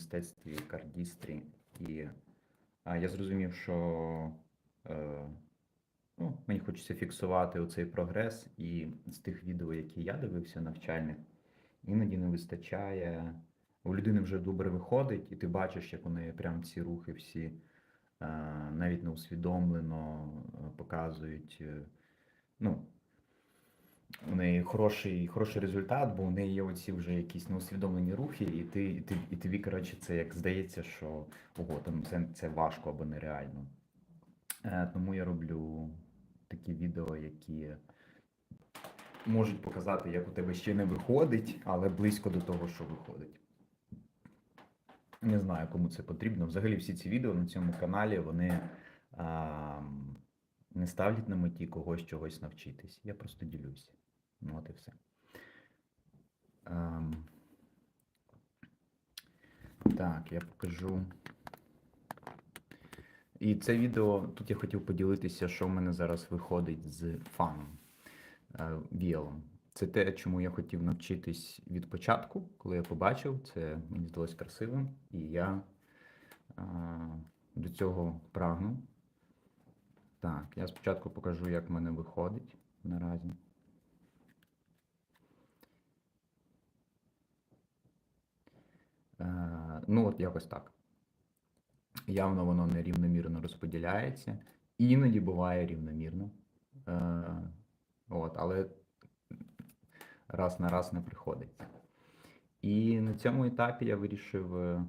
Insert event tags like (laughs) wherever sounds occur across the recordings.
мистецтві, кардістрі. І а, я зрозумів, що е, ну, мені хочеться фіксувати оцей прогрес, і з тих відео, які я дивився навчальних, іноді не вистачає. У людини вже добре виходить, і ти бачиш, як у неї прям ці рухи всі е, навіть неусвідомлено е, показують. е, Ну, у неї хороший, хороший результат, бо у неї є оці вже якісь неусвідомлені рухи, і ти, і ти, і тобі, коротше, це як здається, що ого, там це, це важко або нереально. Е, тому я роблю такі відео, які можуть показати, як у тебе ще не виходить, але близько до того, що виходить. Не знаю, кому це потрібно. Взагалі, всі ці відео на цьому каналі вони а, не ставлять на меті когось чогось навчитись. Я просто ділюся. Ну, от і все. Ем, так, я покажу. І це відео тут я хотів поділитися, що в мене зараз виходить з фаном е, віялом. Це те, чому я хотів навчитись від початку, коли я побачив, це мені здалось красивим, і я е, до цього прагну. Так, я спочатку покажу, як в мене виходить наразі. Е, ну, от якось так. Явно воно нерівномірно розподіляється. Іноді буває рівномірно. Е, от, але раз на раз не приходиться. І на цьому етапі я вирішив е,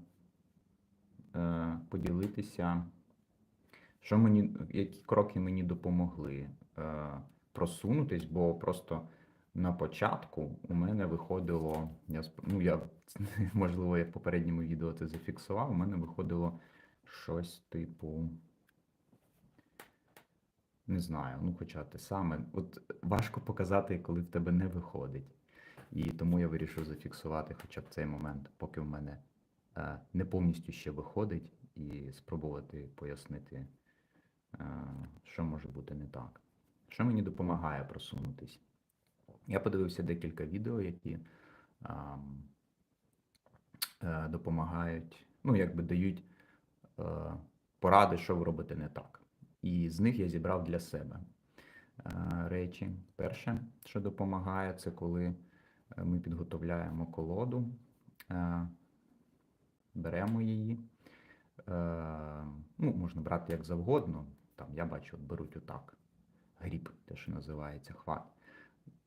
поділитися, що мені, які кроки мені допомогли е, просунутись, бо просто на початку у мене виходило, я, ну, я, (laughs) можливо, я в попередньому відео це зафіксував, у мене виходило щось типу. Не знаю, ну хоча те саме. От важко показати, коли в тебе не виходить. І тому я вирішив зафіксувати хоча б цей момент, поки в мене е, не повністю ще виходить, і спробувати пояснити, що може бути не так. Що мені допомагає просунутись? Я подивився декілька відео, які ам, е, допомагають, ну, якби дають е, поради, що ви робите не так. І з них я зібрав для себе е, речі. Перше, що допомагає, це коли е, ми підготовляємо колоду, е, беремо її. Е, Ну, можна брати як завгодно. Там я бачу, от беруть отак. Гріб, те, що називається хват.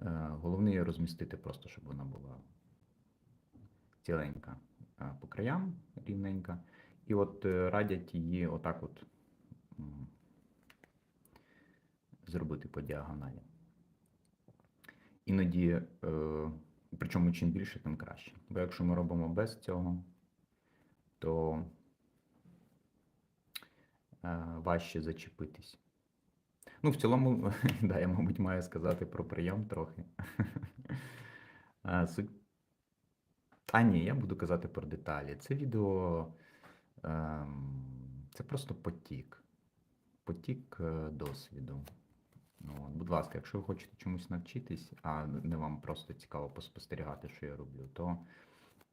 Е, Головне її розмістити просто, щоб вона була ціленька е, по краям, рівненька. І от е, радять її отак от зробити по діагоналі. Іноді, причому чим більше, тим краще. Бо якщо ми робимо без цього, то важче зачепитись. Ну, в цілому, (laughs) да, я, мабуть, маю сказати про прийом трохи. (laughs) Е. А ні, я буду казати про деталі. Це відео ем, це просто потік. Потік е, досвіду. Ну, будь ласка, якщо ви хочете чомусь навчитись, а не вам просто цікаво поспостерігати, що я роблю, то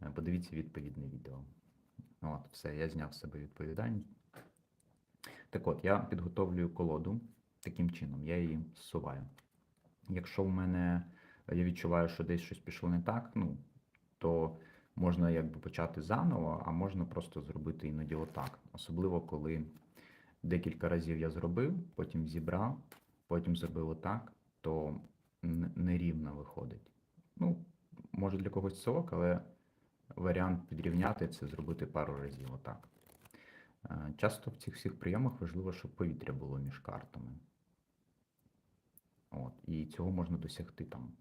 е, подивіться відповідне відео. От, все, я зняв з себе відповідальність. Так от, я підготовлюю колоду таким чином, я її зсуваю. Якщо в мене я відчуваю, що десь щось пішло не так, ну, то можна якби почати заново, а можна просто зробити іноді отак. Особливо, коли декілька разів я зробив, потім зібрав, потім зробив отак, то нерівно виходить. Ну, може для когось це ок, але варіант підрівняти це зробити пару разів отак. Е, Часто в цих всіх прийомах важливо, щоб повітря було між картами. От, і цього можна досягти там,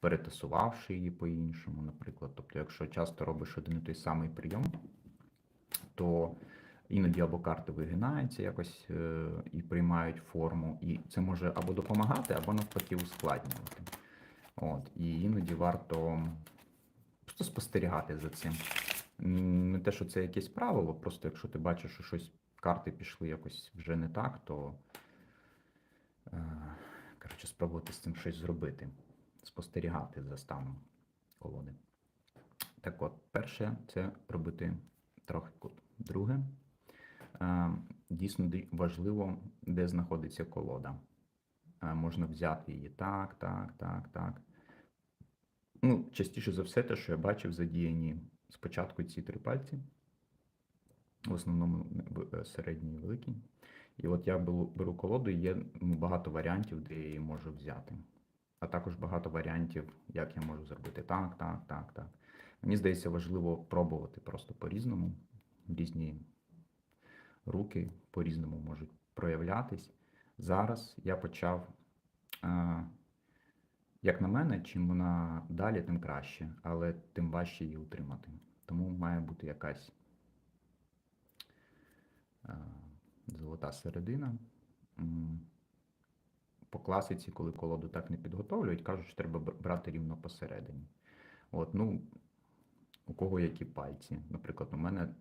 перетасувавши її по-іншому, наприклад. Тобто, якщо часто робиш один і той самий прийом, то іноді або карти вигинаються якось е, і приймають форму, і це може або допомагати, або навпаки ускладнювати. От, і іноді варто просто спостерігати за цим. Не те, що це якесь правило, просто якщо ти бачиш, що щось карти пішли якось вже не так, то е, коротше, спробувати з цим щось зробити, спостерігати за станом колоди. Так от, перше, це робити трохи кут. Друге, е, дійсно важливо, де знаходиться колода. Е, Можна взяти її так, так, так, так. Ну, частіше за все, те, що я бачив, задіяні спочатку ці три пальці, в основному е, середній і великий. І от я беру, колоду, і є багато варіантів, де я її можу взяти. А також багато варіантів, як я можу зробити так, так, так, так. Мені здається, важливо пробувати просто по-різному. Різні руки по-різному можуть проявлятись. Зараз я почав, е, як на мене, чим вона далі, тим краще, але тим важче її утримати. Тому має бути якась е, золота середина. По класиці, коли колоду так не підготовлюють, кажуть, що треба брати рівно посередині. От, ну, у кого які пальці. Наприклад, у мене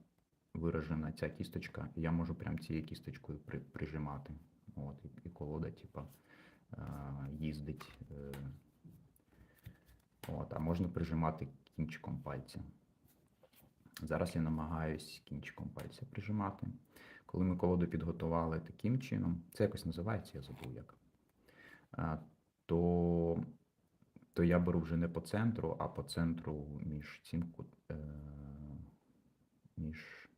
виражена ця кісточка, і я можу прям цією кісточкою при, прижимати. От, і, колода, типа, е, їздить. От, а можна прижимати кінчиком пальця. Зараз я намагаюсь кінчиком пальця прижимати. Коли ми колоду підготували таким чином, це якось називається, я забув як. То, то я беру вже не по центру, а по центру між цим е, між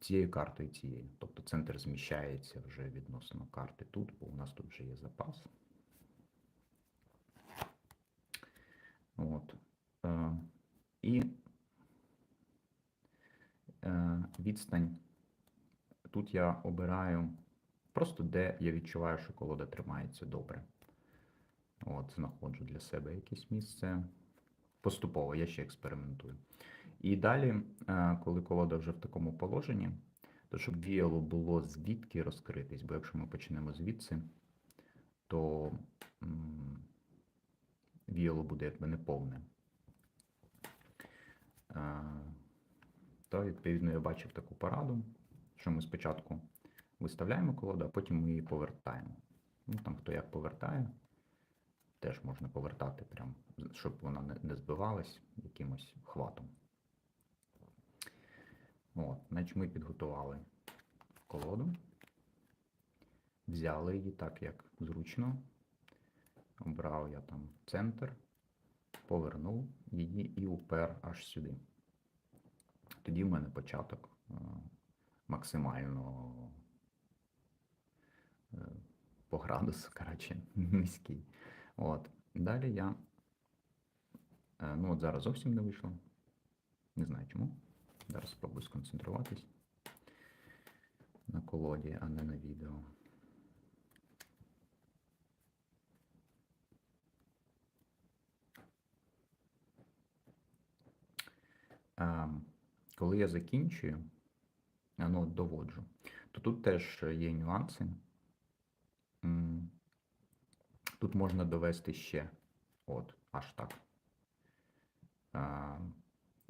цією картою і цією. Тобто центр зміщається вже відносно карти тут, бо у нас тут вже є запас. От. Е, І е, відстань. Тут я обираю просто де я відчуваю, що колода тримається добре. От, знаходжу для себе якесь місце. Поступово, я ще експериментую. І далі, е, коли колода вже в такому положенні, то щоб віяло було звідки розкритись, бо якщо ми почнемо звідси, то віяло буде якби неповне. Е, То, відповідно, я бачив таку пораду, що ми спочатку виставляємо колоду, а потім ми її повертаємо. Ну, там хто як повертає, теж можна повертати, прям, щоб вона не, збивалась якимось хватом. От, значить, ми підготували колоду, взяли її так, як зручно. Обрав я там центр, повернув її і упер аж сюди. Тоді в мене початок е, максимально е, по градусу, (laughs) коротше, низький. От. Далі я. е, Ну, от зараз зовсім не вийшло. Не знаю чому. Зараз спробую сконцентруватись на колоді, а не на відео. Коли я закінчую, ну, доводжу, то тут теж є нюанси. Тут можна довести ще, от, аж так.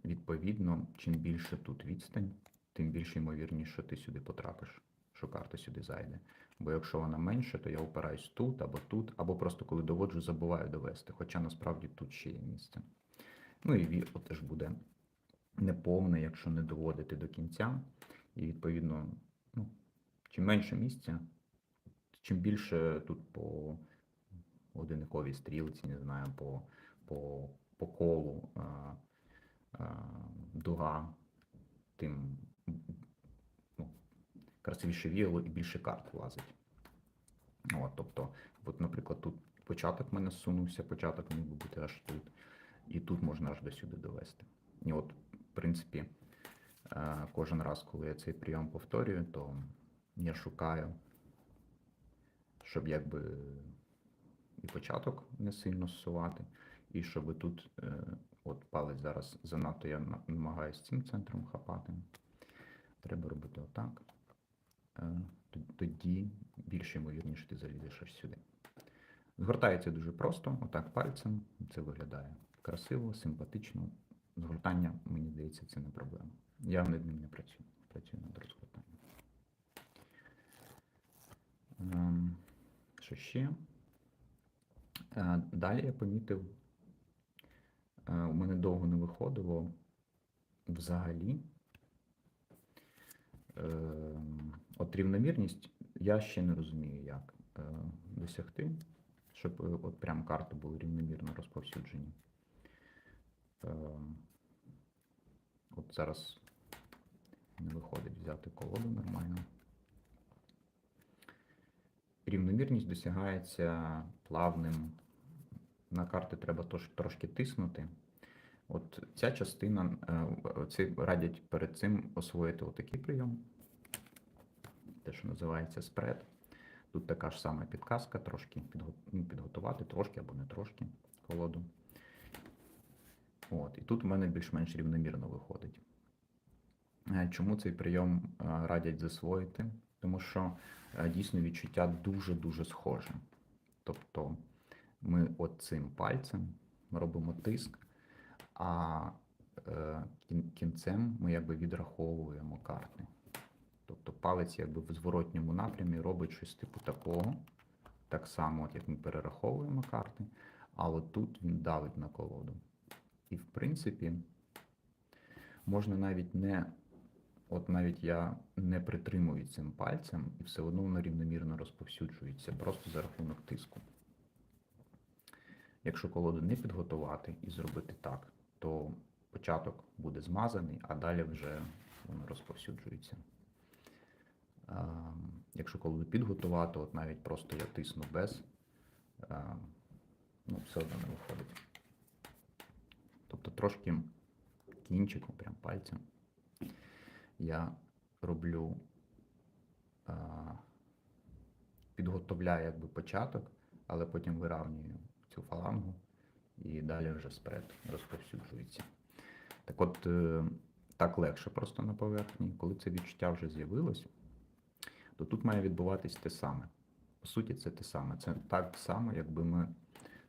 Відповідно, чим більше тут відстань, тим більше ймовірніше, що ти сюди потрапиш, що карта сюди зайде. Бо якщо вона менша, то я опираюсь тут або тут, або просто коли доводжу, забуваю довести. Хоча насправді тут ще є місце. Ну і ві- теж буде неповне, якщо не доводити до кінця. І відповідно, ну, чим менше місця, чим більше тут по одиниковій стрілці, не знаю, по, по, по колу а, а, дуга, тим ну, красивіше віяло і більше карт влазить. От, тобто, от, наприклад, тут початок мене зсунувся, початок міг би бути аж тут, і тут можна аж до сюди довести. І от, в принципі, е, кожен раз, коли я цей прийом повторюю, то я шукаю, щоб якби і початок не сильно зсувати, і щоб тут, е, от палець зараз занадто я на- намагаюсь цим центром хапати. Треба робити отак. Е, Тоді більше ймовірніше ти залізеш аж сюди. Згортається дуже просто, отак пальцем. Це виглядає красиво, симпатично. Згортання, мені здається, це не проблема. Я над ним не працюю. Працюю над розгортанням. Ем, Що ще? Е, Далі я помітив, е, у мене довго не виходило взагалі От рівномірність я ще не розумію, як е, досягти, щоб от прям карти були рівномірно розповсюджені. Е, от зараз не виходить взяти колоду нормально. Рівномірність досягається плавним. На карти треба трошки тиснути. От ця частина, е, це радять перед цим освоїти отакий прийом, те, що називається спред. Тут така ж сама підказка, трошки підго- ну, підготувати, трошки або не трошки колоду. От, і тут у мене більш-менш рівномірно виходить. Е, Чому цей прийом е, радять засвоїти? Тому що е, дійсно відчуття дуже-дуже схоже. Тобто ми от цим пальцем робимо тиск, а кінцем ми якби відраховуємо карти. Тобто палець якби в зворотньому напрямі робить щось типу такого, так само, як ми перераховуємо карти, а от тут він давить на колоду. І в принципі, можна навіть не, от навіть я не притримую цим пальцем, і все одно воно рівномірно розповсюджується просто за рахунок тиску. Якщо колоду не підготувати і зробити так, то початок буде змазаний, а далі вже воно розповсюджується. Якщо колоду підготувати, от навіть просто я тисну без, ну, все одно не виходить. Тобто трошки кінчиком, прям пальцем, я роблю, а, підготовляю якби початок, але потім виравнюю цю фалангу і далі вже спред розповсюджується. Так от, е, так легше просто на поверхні. Коли це відчуття вже з'явилось, то тут має відбуватись те саме. По суті, це те саме. Це так само, якби ми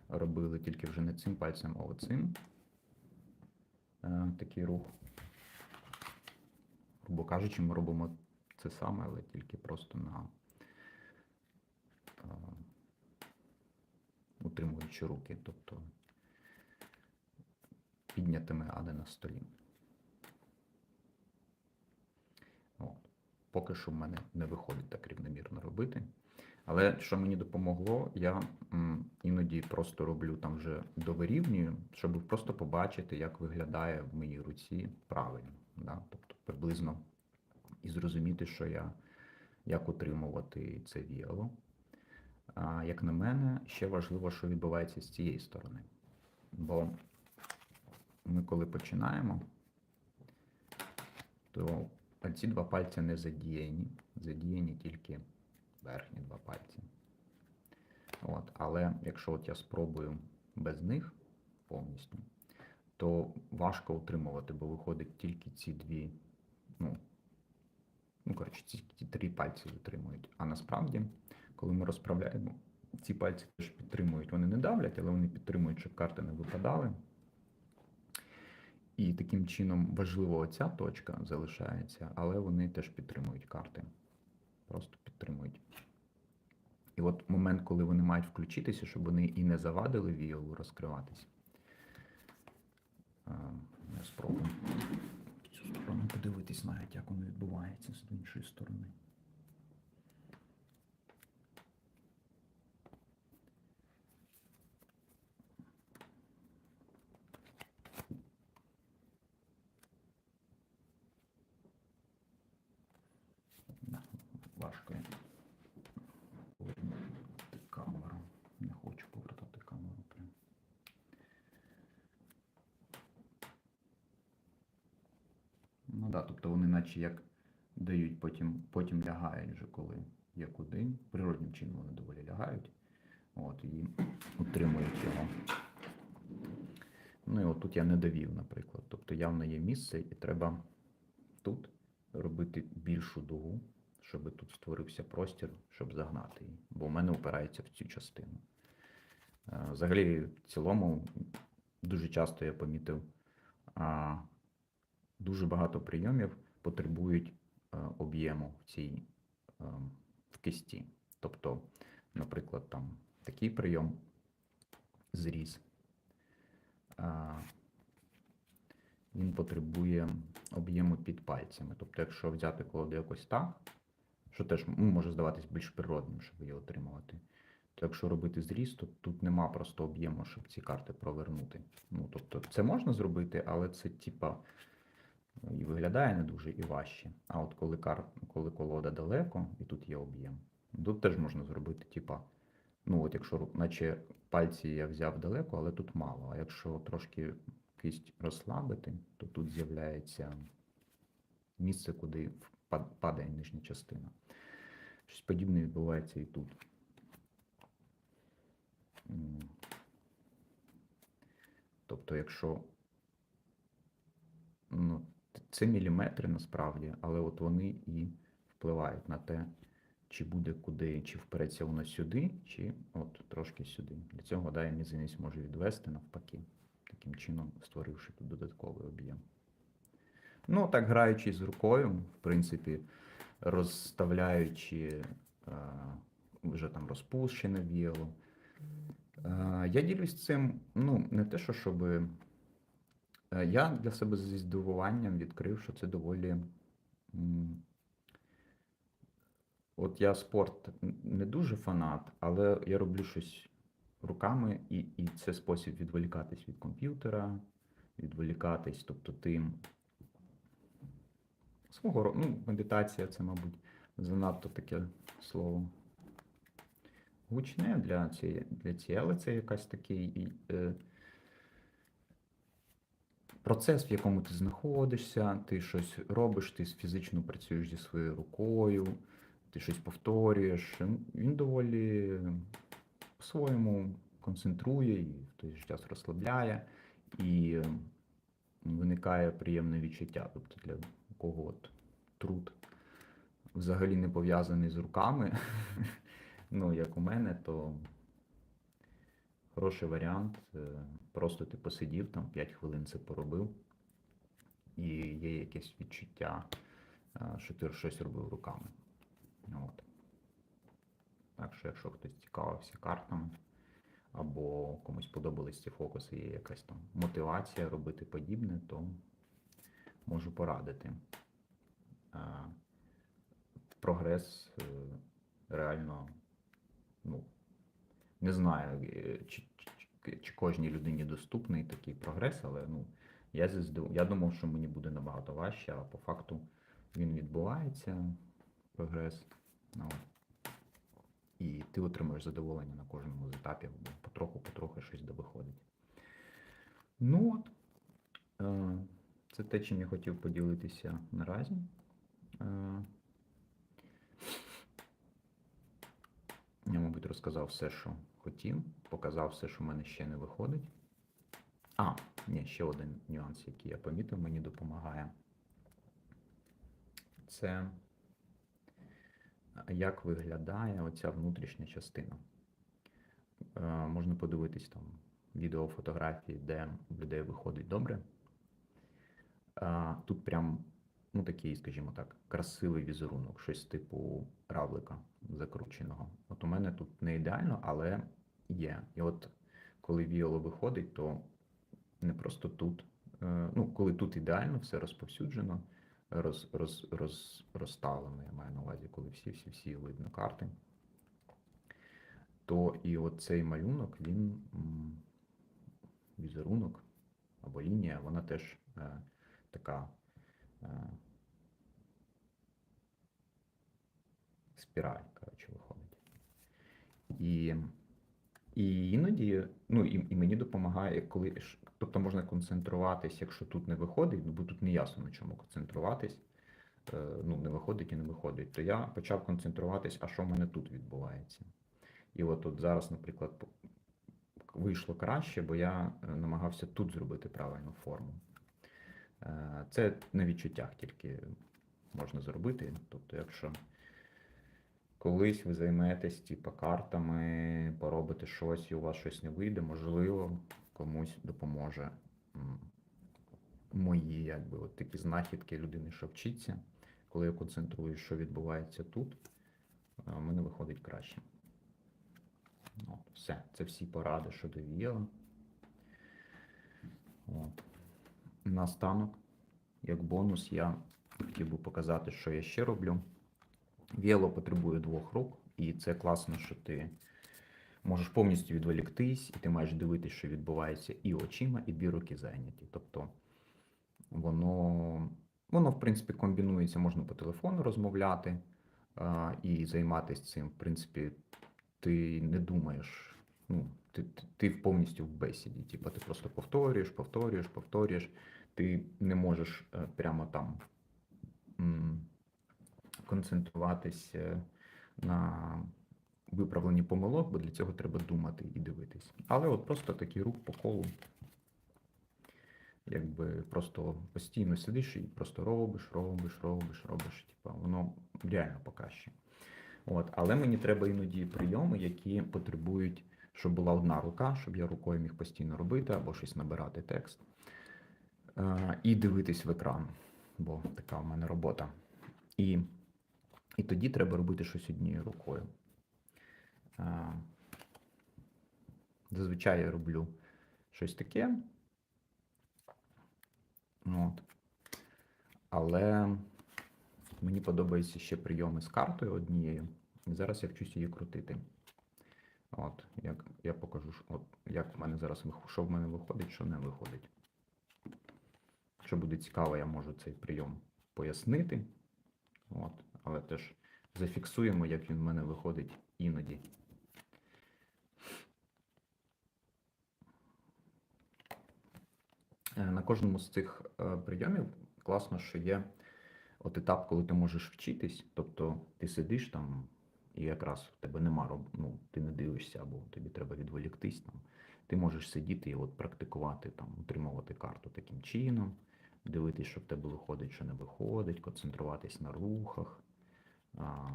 робили тільки вже не цим пальцем, а оцим. Е, такий рух. Грубо кажучи, ми робимо це саме, але тільки просто на е, утримуючи руки, тобто піднятими, а не на столі. От. Поки що в мене не виходить так рівномірно робити. Але що мені допомогло, я іноді просто роблю там вже довирівнюю, щоб просто побачити, як виглядає в моїй руці правильно. Да? Тобто приблизно і зрозуміти, що я, як утримувати це віяло. А як на мене, ще важливо, що відбувається з цієї сторони. Бо ми коли починаємо, то ці два пальці не задіяні, задіяні тільки верхні два пальці. От. Але якщо от я спробую без них повністю, то важко утримувати, бо виходить тільки ці дві, ну, ну коротше, ці, три пальці утримують. А насправді, коли ми розправляємо, ці пальці теж підтримують. Вони не давлять, але вони підтримують, щоб карти не випадали. І таким чином важливо оця точка залишається, але вони теж підтримують карти. Просто підтримують. І от момент, коли вони мають включитися, щоб вони і не завадили віялу розкриватись. Я спробую цю сторону подивитись навіть, як воно відбувається з іншої сторони. Да, Важко я повернути камеру. Не хочу повертати камеру прям. Ну так, да, тобто вони наче як дають, потім, потім лягають вже коли є куди. Природнім чином вони доволі лягають. От, і утримують його. Ну і от тут я не довів, наприклад. Тобто явно є місце, і треба тут робити більшу дугу, щоб тут створився простір, щоб загнати її. Бо в мене опирається в цю частину. Е, Взагалі, в цілому, дуже часто я помітив, дуже багато прийомів потребують е, об'єму в цій е, в кисті. Тобто, наприклад, там такий прийом зріз. Він потребує об'єму під пальцями. Тобто, якщо взяти колоду якось так, що теж ну, може здаватись більш природним, щоб її отримувати. То якщо робити зріз, то тут нема просто об'єму, щоб ці карти провернути. Ну, тобто це можна зробити, але це типа і виглядає не дуже і важче. А от коли кар... коли колода далеко, і тут є об'єм, тут теж можна зробити, типа, ну от якщо наче пальці я взяв далеко, але тут мало. А якщо трошки кисть розслабити, то тут з'являється місце, куди падає нижня частина. Щось подібне відбувається і тут. Тобто, якщо ну, це міліметри насправді, але от вони і впливають на те, чи буде куди, чи впереться воно сюди, чи от трошки сюди. Для цього да, мізинець може відвести навпаки, таким чином створивши тут додатковий об'єм. Ну, так граючи з рукою, в принципі, розставляючи е, вже там розпущене віяло. Е, я ділюсь цим, ну, не те, що щоб. Е, Я для себе зі здивуванням відкрив, що це доволі. От я спорт не дуже фанат, але я роблю щось руками, і, і це спосіб відволікатись від комп'ютера, відволікатись, тобто ти свого ну, медитація це, мабуть, занадто таке слово. Гучне для цієї, для цієї, але це якась такий е, процес, в якому ти знаходишся, ти щось робиш, ти фізично працюєш зі своєю рукою, ти щось повторюєш. Він доволі по-своєму концентрує і в той же час розслабляє, і виникає приємне відчуття. Тобто для кого от труд взагалі не пов'язаний з руками, (laughs) ну, як у мене, то хороший варіант. Е, Просто ти посидів там 5 хвилин це поробив, і є якесь відчуття, е, що ти щось робив руками. От. Так що, якщо хтось цікавився картами, або комусь подобались ці фокуси, є якась там мотивація робити подібне, то можу порадити. Е, Прогрес реально, ну, не знаю, е, чи, чи, чи кожній людині доступний такий прогрес, але ну, я, я думав, що мені буде набагато важче, а по факту він відбувається, прогрес. Ну, і ти отримуєш задоволення на кожному з етапів, бо потроху-потроху щось довиходить. Ну от, е, це те, чим я хотів поділитися наразі. Е, Я, мабуть, розказав все, що хотів, показав все, що в мене ще не виходить. А, ні, ще один нюанс, який я помітив, мені допомагає. Це як виглядає оця внутрішня частина. Е, Можна подивитись там відео, фотографії, де в людей виходить добре. Е, Тут прям, ну такий, скажімо так, красивий візерунок, щось типу равлика закрученого. От у мене тут не ідеально, але є. І от коли віяло виходить, то не просто тут. е, Ну, коли тут ідеально, все розповсюджено, роз, роз, роз, розставлено, я маю на увазі, коли всі-всі-всі видно карти, то і от цей малюнок, він візерунок або лінія, вона теж е, така спіраль, коротше, виходить. І, і іноді, ну і, і мені допомагає, коли тобто можна концентруватись, якщо тут не виходить, ну бо тут не ясно на чому концентруватись. е, Ну, не виходить і не виходить, то я почав концентруватись, а що в мене тут відбувається. І от, от зараз, наприклад, вийшло краще, бо я е, намагався тут зробити правильну форму. Е, Це на відчуттях тільки можна зробити. Тобто, якщо колись ви займетесь типу, картами, поробите щось і у вас щось не вийде, можливо, комусь допоможе мої якби, от такі знахідки людини, що вчиться. Коли я концентрую, що відбувається тут, е, в мене виходить краще. От, все, це всі поради щодо віяла. От. Наостанок, як бонус, я хотів би показати, що я ще роблю. Віяло потребує двох рук, і це класно, що ти можеш повністю відволіктись, і ти маєш дивитися, що відбувається і очима, і дві руки зайняті. Тобто воно, воно в принципі, комбінується, можна по телефону розмовляти а, і займатися цим. В принципі, ти не думаєш, ну, ти, ти, повністю в бесіді. Типу, ти просто повторюєш, повторюєш, повторюєш. Ти не можеш е, прямо там м, концентруватися на виправленні помилок, бо для цього треба думати і дивитись. Але от просто такий рух по колу, якби просто постійно сидиш і просто робиш, робиш, робиш, робиш. Типа воно реально покраще. От, але мені треба іноді прийоми, які потребують, щоб була одна рука, щоб я рукою міг постійно робити або щось набирати текст. Е, і дивитись в екран, бо така в мене робота. І, і тоді треба робити щось однією рукою. Е, Зазвичай я роблю щось таке. От. Але мені подобаються ще прийоми з картою однією. І зараз я вчусь її крутити. От, як я покажу, що- от, як в мене зараз що в мене виходить, що не виходить. Якщо буде цікаво, я можу цей прийом пояснити. От, але теж зафіксуємо, як він в мене виходить іноді. Е, На кожному з цих е, прийомів класно, що є от етап, коли ти можеш вчитись, тобто ти сидиш там, і якраз в тебе нема роб... ну, ти не дивишся, або тобі треба відволіктись там. Ти можеш сидіти і от практикувати, там, утримувати карту таким чином, дивитись, що в тебе виходить, що не виходить, концентруватись на рухах, а,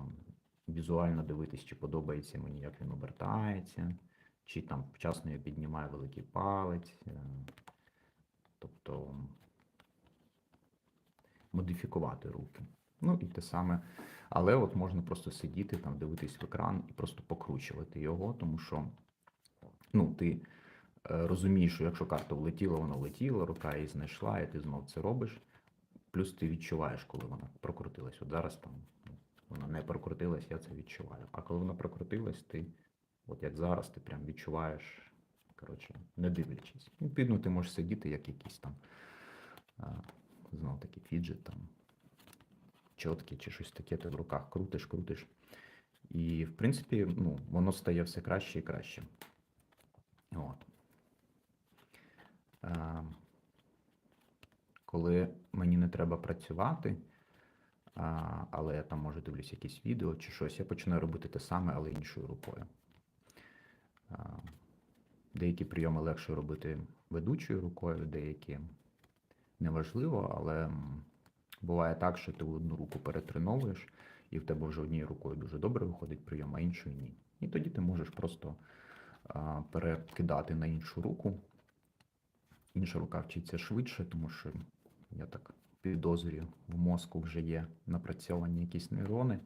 візуально дивитись, чи подобається мені, як він обертається, чи там вчасно я піднімаю великий палець. е, Тобто модифікувати руки. Ну і те саме. Але от можна просто сидіти там, дивитись в екран і просто покручувати його, тому що ну, ти е, розумієш, що якщо карта влетіла, вона влетіла, рука її знайшла, і ти знов це робиш. Плюс ти відчуваєш, коли вона прокрутилась. От зараз там ну, вона не прокрутилась, я це відчуваю. А коли вона прокрутилась, ти, от як зараз, ти прям відчуваєш, коротше, не дивлячись. Відповідно, ти можеш сидіти, як якийсь там знов таки фіджет там чотки чи щось таке, ти в руках крутиш, крутиш. І, в принципі, ну, воно стає все краще і краще. От. Е, коли мені не треба працювати, а, але я там може дивлюсь якісь відео чи щось, я починаю робити те саме, але іншою рукою. А, деякі прийоми легше робити ведучою рукою, деякі неважливо, але буває так, що ти одну руку перетреновуєш, і в тебе вже однією рукою дуже добре виходить прийом, а іншою ні. І тоді ти можеш просто а, перекидати на іншу руку. Інша рука вчиться швидше, тому що я так підозрюю, в мозку вже є напрацьовані якісь нейрони.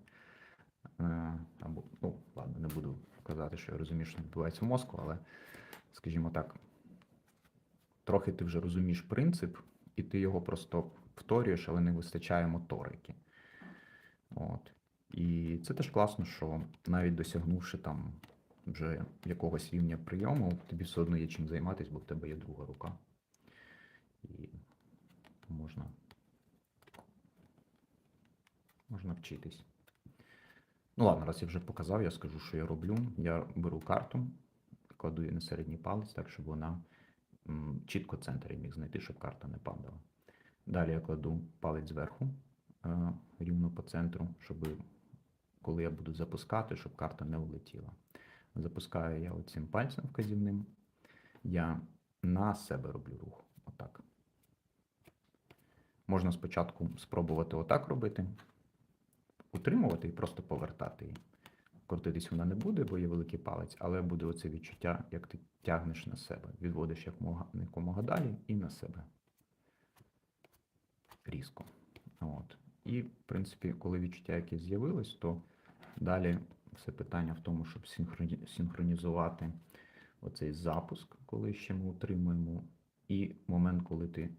Е, Або, ну, ладно, не буду казати, що я розумію, що відбувається в мозку, але, скажімо так, трохи ти вже розумієш принцип, і ти його просто повторюєш, але не вистачає моторики. От. І це теж класно, що навіть досягнувши там вже якогось рівня прийому, тобі все одно є чим займатися, бо в тебе є друга рука. І можна, можна вчитись. Ну ладно, раз я вже показав, я скажу, що я роблю. Я беру карту, кладу її на середній палець, так, щоб вона чітко центр міг знайти, щоб карта не падала. Далі я кладу палець зверху е, рівно по центру, щоб коли я буду запускати, щоб карта не влетіла. Запускаю я оцим пальцем вказівним. Я на себе роблю рух. Отак. Можна спочатку спробувати отак робити, утримувати і просто повертати її. Крутитись вона не буде, бо є великий палець, але буде оце відчуття, як ти тягнеш на себе. Відводиш якомога далі і на себе. Різко. От. І, в принципі, коли відчуття якесь з'явилось, то далі все питання в тому, щоб синхронізувати оцей запуск, коли ще ми утримуємо, і момент, коли ти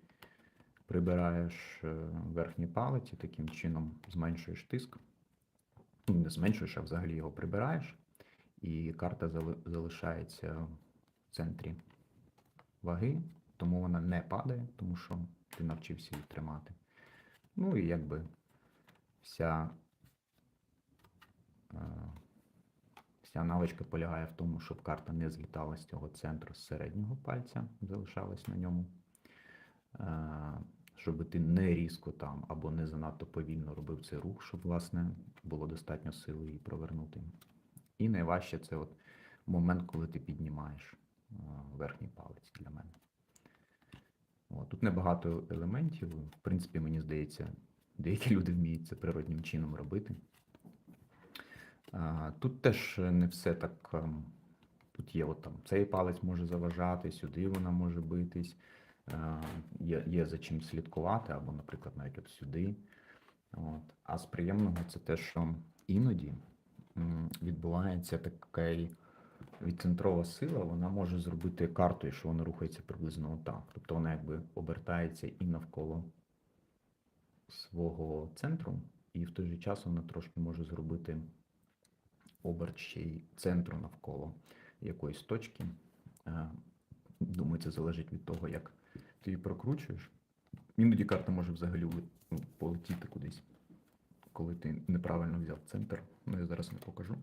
прибираєш е, верхній палець таким чином зменшуєш тиск. ну, не зменшуєш, а взагалі його прибираєш, і карта залишається в центрі ваги, тому вона не падає, тому що ти навчився її тримати. Ну і якби вся, е, вся навичка полягає в тому, щоб карта не злітала з цього центру з середнього пальця, залишалась на ньому. Е, Щоб ти не різко там або не занадто повільно робив цей рух, щоб, власне, було достатньо сили її провернути. І найважче це от момент, коли ти піднімаєш е, верхній палець для мене. От, тут небагато елементів. В принципі, мені здається, деякі люди вміють це природнім чином робити. А, Тут теж не все так. ем, Тут є от там цей палець може заважати, сюди вона може битись. е, Є, є за чим слідкувати, або, наприклад, навіть от сюди. От. А з приємного це те, що іноді відбувається такий відцентрова сила, вона може зробити картою, що вона рухається приблизно отак. Тобто вона якби обертається і навколо свого центру, і в той же час вона трошки може зробити оберт ще й центру навколо якоїсь точки. Е, Думаю, це залежить від того, як ти її прокручуєш. Іноді карта може взагалі полетіти кудись, коли ти неправильно взяв центр. Ну, я зараз не покажу.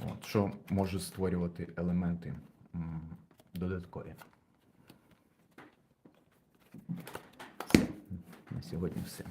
От, що може створювати елементи додаткові. На сьогодні все.